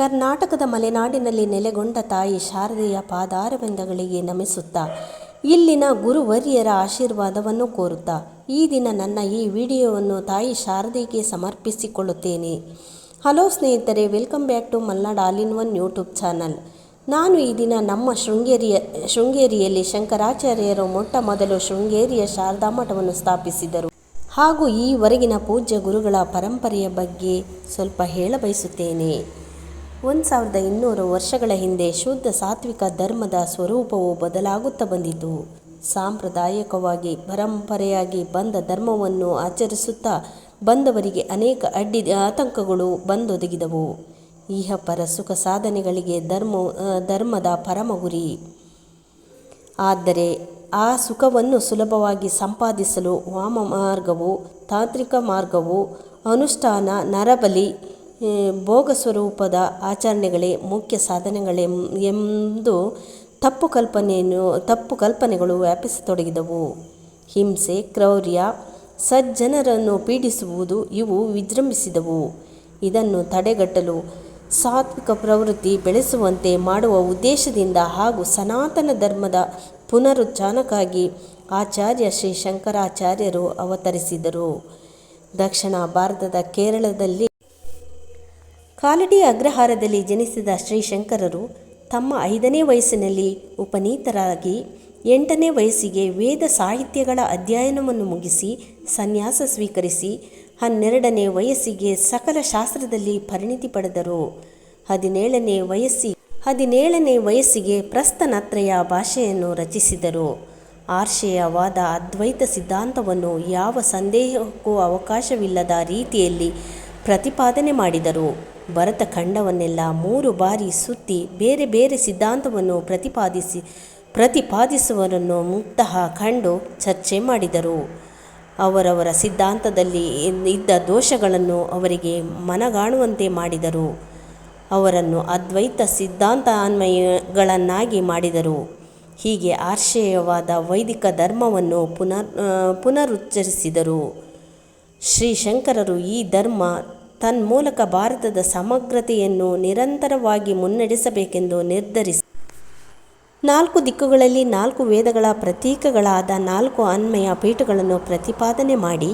ಕರ್ನಾಟಕದ ಮಲೆನಾಡಿನಲ್ಲಿ ನೆಲೆಗೊಂಡ ತಾಯಿ ಶಾರದೆಯ ಪಾದಾರವಿಂದಗಳಿಗೆ ನಮಿಸುತ್ತಾ, ಇಲ್ಲಿನ ಗುರುವರ್ಯರ ಆಶೀರ್ವಾದವನ್ನು ಕೋರುತ್ತಾ, ಈ ದಿನ ನನ್ನ ಈ ವಿಡಿಯೋವನ್ನು ತಾಯಿ ಶಾರದೆಗೆ ಸಮರ್ಪಿಸಿಕೊಳ್ಳುತ್ತೇನೆ. ಹಲೋ ಸ್ನೇಹಿತರೆ, welcome back to Malnad all in one YouTube channel. ನಾನು ಈ ದಿನ ನಮ್ಮ ಶೃಂಗೇರಿಯ, ಶೃಂಗೇರಿಯಲ್ಲಿ ಶಂಕರಾಚಾರ್ಯರು ಮೊಟ್ಟ ಮೊದಲು ಶೃಂಗೇರಿಯ ಶಾರದಾ ಮಠವನ್ನು ಸ್ಥಾಪಿಸಿದರು. ಹಾಗೂ ಈವರೆಗಿನ ಪೂಜ್ಯ ಗುರುಗಳ ಪರಂಪರೆಯ ಬಗ್ಗೆ ಸ್ವಲ್ಪ ಹೇಳಬಯಸುತ್ತೇನೆ. ಒಂದು ಸಾವಿರದ ಇನ್ನೂರು ವರ್ಷಗಳ ಹಿಂದೆ ಶುದ್ಧ ಸಾತ್ವಿಕ ಧರ್ಮದ ಸ್ವರೂಪವು ಬದಲಾಗುತ್ತಾ ಬಂದಿತು. ಸಾಂಪ್ರದಾಯಿಕವಾಗಿ, ಪರಂಪರೆಯಾಗಿ ಬಂದ ಧರ್ಮವನ್ನು ಆಚರಿಸುತ್ತಾ ಬಂದವರಿಗೆ ಅನೇಕ ಅಡ್ಡಿ ಆತಂಕಗಳು ಬಂದೊದಗಿದವು. ಇಹಪರ ಸುಖ ಸಾಧನೆಗಳಿಗೆ ಧರ್ಮ, ಧರ್ಮದ ಪರಮ ಗುರಿ. ಆದರೆ ಆ ಸುಖವನ್ನು ಸುಲಭವಾಗಿ ಸಂಪಾದಿಸಲು ವಾಮ ಮಾರ್ಗವು ತಾಂತ್ರಿಕ ಮಾರ್ಗವು, ಅನುಷ್ಠಾನ, ನರಬಲಿ ಭೋಗ ಸ್ವರೂಪದ ಆಚರಣೆಗಳೇ ಮುಖ್ಯ ಸಾಧನೆಗಳೇ ಎಂದು ತಪ್ಪು ಕಲ್ಪನೆಯನ್ನು, ತಪ್ಪು ಕಲ್ಪನೆಗಳು ವ್ಯಾಪಿಸತೊಡಗಿದವು. ಹಿಂಸೆ, ಕ್ರೌರ್ಯ, ಸಜ್ಜನರನ್ನು ಪೀಡಿಸುವುದು ಇವು ವಿಜೃಂಭಿಸಿದವು. ಇದನ್ನು ತಡೆಗಟ್ಟಲು ಸಾತ್ವಿಕ ಪ್ರವೃತ್ತಿ ಬೆಳೆಸುವಂತೆ ಮಾಡುವ ಉದ್ದೇಶದಿಂದ ಹಾಗೂ ಸನಾತನ ಧರ್ಮದ ಪುನರುಚ್ಚಾನಕ್ಕಾಗಿ ಆಚಾರ್ಯ ಶ್ರೀ ಶಂಕರಾಚಾರ್ಯರು ಅವತರಿಸಿದರು. ದಕ್ಷಿಣ ಭಾರತದ ಕೇರಳದಲ್ಲಿ ಕಾಲಡಿ ಅಗ್ರಹಾರದಲ್ಲಿ ಜನಿಸಿದ ಶ್ರೀಶಂಕರರು ತಮ್ಮ ಐದನೇ ವಯಸ್ಸಿನಲ್ಲಿ ಉಪನೀತರಾಗಿ ಎಂಟನೇ ವಯಸ್ಸಿಗೆ ವೇದ ಸಾಹಿತ್ಯಗಳ ಅಧ್ಯಯನವನ್ನು ಮುಗಿಸಿ ಸನ್ಯಾಸ ಸ್ವೀಕರಿಸಿ ಹನ್ನೆರಡನೇ ವಯಸ್ಸಿಗೆ ಸಕಲ ಶಾಸ್ತ್ರದಲ್ಲಿ ಪರಿಣಿತಿ ಪಡೆದರು. ಹದಿನೇಳನೇ ವಯಸ್ಸಿ ಹದಿನೇಳನೇ ವಯಸ್ಸಿಗೆ ಪ್ರಸ್ಥನತ್ರಯ ಭಾಷೆಯನ್ನು ರಚಿಸಿದರು. ಆರ್ಷೇಯವಾದ ಅದ್ವೈತ ಸಿದ್ಧಾಂತವನ್ನು ಯಾವ ಸಂದೇಹಕ್ಕೂ ಅವಕಾಶವಿಲ್ಲದ ರೀತಿಯಲ್ಲಿ ಪ್ರತಿಪಾದನೆ ಮಾಡಿದರು. ಭರತ ಖಂಡವನ್ನೆಲ್ಲ ಮೂರು ಬಾರಿ ಸುತ್ತಿ ಬೇರೆ ಬೇರೆ ಸಿದ್ಧಾಂತವನ್ನು ಪ್ರತಿಪಾದಿಸಿ ಪ್ರತಿಪಾದಿಸುವರನ್ನು ಮುಕ್ತಃ ಕಂಡು ಚರ್ಚೆ ಮಾಡಿದರು. ಅವರವರ ಸಿದ್ಧಾಂತದಲ್ಲಿ ಇದ್ದ ದೋಷಗಳನ್ನು ಅವರಿಗೆ ಮನಗಾಣುವಂತೆ ಮಾಡಿದರು. ಅವರನ್ನು ಅದ್ವೈತ ಸಿದ್ಧಾಂತ ಅನ್ವಯಗಳನ್ನಾಗಿ ಮಾಡಿದರು. ಹೀಗೆ ಆಶ್ರಯವಾದ ವೈದಿಕ ಧರ್ಮವನ್ನು ಪುನರ್, ಪುನರುಚ್ಚರಿಸಿದರು. ಶ್ರೀಶಂಕರರು ಈ ಧರ್ಮ ತನ್ಮೂಲಕ ಭಾರತದ ಸಮಗ್ರತೆಯನ್ನು ನಿರಂತರವಾಗಿ ಮುನ್ನಡೆಸಬೇಕೆಂದು ನಿರ್ಧರಿಸಿ. ನಾಲ್ಕು ದಿಕ್ಕುಗಳಲ್ಲಿ ನಾಲ್ಕು ವೇದಗಳ ಪ್ರತೀಕಗಳಾದ ನಾಲ್ಕು ಅನ್ಮಯ ಪೀಠಗಳನ್ನು ಪ್ರತಿಪಾದನೆ ಮಾಡಿ,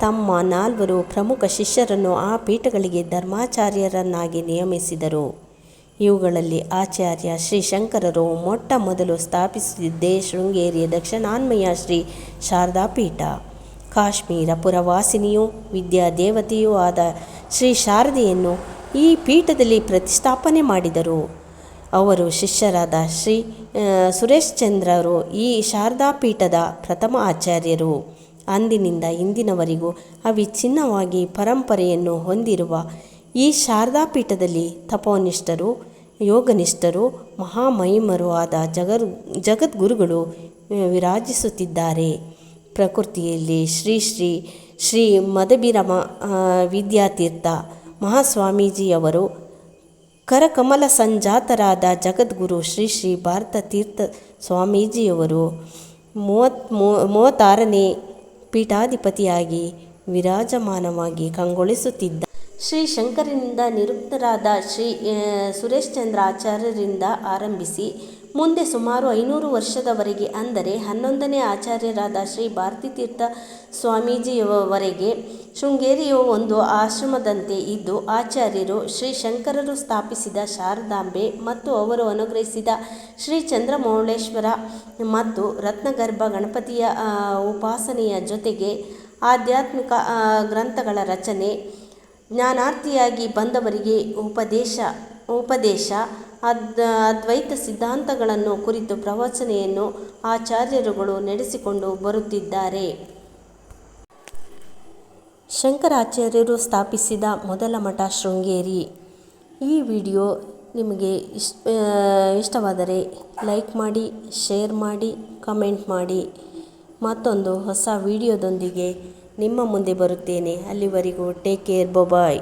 ತಮ್ಮ ನಾಲ್ವರು ಪ್ರಮುಖ ಶಿಷ್ಯರನ್ನು ಆ ಪೀಠಗಳಿಗೆ ಧರ್ಮಾಚಾರ್ಯರನ್ನಾಗಿ ನಿಯಮಿಸಿದರು. ಇವುಗಳಲ್ಲಿ ಆಚಾರ್ಯ ಶ್ರೀಶಂಕರರು ಮೊಟ್ಟ ಮೊದಲು ಸ್ಥಾಪಿಸಿದ್ದೇ ಶೃಂಗೇರಿಯ ದಕ್ಷಿಣಾನ್ಮಯ ಶ್ರೀ ಶಾರದಾ ಪೀಠ ಕಾಶ್ಮೀರ ಪುರವಾಸಿನಿಯೂ, ವಿದ್ಯಾದೇವತೆಯೂ ಆದ ಶ್ರೀ ಶಾರದೆಯನ್ನು ಈ ಪೀಠದಲ್ಲಿ ಪ್ರತಿಷ್ಠಾಪನೆ ಮಾಡಿದರು. ಅವರು ಶಿಷ್ಯರಾದ ಶ್ರೀ ಸುರೇಶ್ ಚಂದ್ರರು ಈ ಶಾರದಾ ಪೀಠದ ಪ್ರಥಮ ಆಚಾರ್ಯರು. ಅಂದಿನಿಂದ ಇಂದಿನವರೆಗೂ ಅವಿಚ್ಛಿನ್ನವಾಗಿ ಪರಂಪರೆಯನ್ನು ಹೊಂದಿರುವ ಈ ಶಾರದಾ ಪೀಠದಲ್ಲಿ ತಪೋನಿಷ್ಠರು, ಯೋಗನಿಷ್ಠರು, ಮಹಾಮಹಿಮರು ಆದ ಜಗರ್, ಜಗದ್ಗುರುಗಳು ವಿರಾಜಿಸುತ್ತಿದ್ದಾರೆ. ಪ್ರಕೃತಿಯಲ್ಲಿ ಶ್ರೀ ಶ್ರೀ ಶ್ರೀ ಮದಬಿರಮ ವಿದ್ಯಾತೀರ್ಥ ಮಹಾಸ್ವಾಮೀಜಿಯವರು ಕರಕಮಲ ಸಂಜಾತರಾದ ಜಗದ್ಗುರು ಶ್ರೀ ಶ್ರೀ ಭಾರತ ತೀರ್ಥ ಸ್ವಾಮೀಜಿಯವರು ಮೂವತ್ತ್ ಮೂವತ್ತಾರನೇ ಪೀಠಾಧಿಪತಿಯಾಗಿ ವಿರಾಜಮಾನವಾಗಿ ಕಂಗೊಳಿಸುತ್ತಿದ್ದ ಶ್ರೀ ಶಂಕರನಿಂದ ನಿರುಕ್ತರಾದ ಶ್ರೀ ಸುರೇಶ್ಚಂದ್ರ ಆಚಾರ್ಯರಿಂದ ಆರಂಭಿಸಿ ಮುಂದೆ ಸುಮಾರು ಐನೂರು ವರ್ಷದವರೆಗೆ, ಅಂದರೆ ಹನ್ನೊಂದನೇ ಆಚಾರ್ಯರಾದ ಶ್ರೀ ಭಾರತೀತೀರ್ಥ ಸ್ವಾಮೀಜಿಯವರೆಗೆ, ಶೃಂಗೇರಿಯು ಒಂದು ಆಶ್ರಮದಂತೆ ಇದ್ದು, ಆಚಾರ್ಯರು ಶ್ರೀ ಶಂಕರರು ಸ್ಥಾಪಿಸಿದ ಶಾರದಾಂಬೆ ಮತ್ತು ಅವರು ಅನುಗ್ರಹಿಸಿದ ಶ್ರೀ ಚಂದ್ರಮೌಳೇಶ್ವರ ಮತ್ತು ರತ್ನಗರ್ಭ ಗಣಪತಿಯ ಉಪಾಸನೆಯ ಜೊತೆಗೆ ಆಧ್ಯಾತ್ಮಿಕ ಗ್ರಂಥಗಳ ರಚನೆ, ಜ್ಞಾನಾರ್ಥಿಯಾಗಿ ಬಂದವರಿಗೆ ಉಪದೇಶ ಉಪದೇಶ ಅದ್ ಅದ್ವೈತ ಸಿದ್ಧಾಂತಗಳನ್ನು ಕುರಿತು ಪ್ರವಚನೆಯನ್ನು ಆಚಾರ್ಯರುಗಳು ನಡೆಸಿಕೊಂಡು ಬರುತ್ತಿದ್ದಾರೆ. ಶಂಕರಾಚಾರ್ಯರು ಸ್ಥಾಪಿಸಿದ ಮೊದಲ ಮಠ ಶೃಂಗೇರಿ. ಈ ವಿಡಿಯೋ ನಿಮಗೆ ಇಷ್ಟ ಇಷ್ಟವಾದರೆ ಲೈಕ್ ಮಾಡಿ, ಶೇರ್ ಮಾಡಿ, ಕಮೆಂಟ್ ಮಾಡಿ. ಮತ್ತೊಂದು ಹೊಸ ವಿಡಿಯೋದೊಂದಿಗೆ ನಿಮ್ಮ ಮುಂದೆ ಬರುತ್ತೇನೆ. ಅಲ್ಲಿವರೆಗೂ ಟೇಕ್ ಕೇರ್ ಬೊಬಾಯ್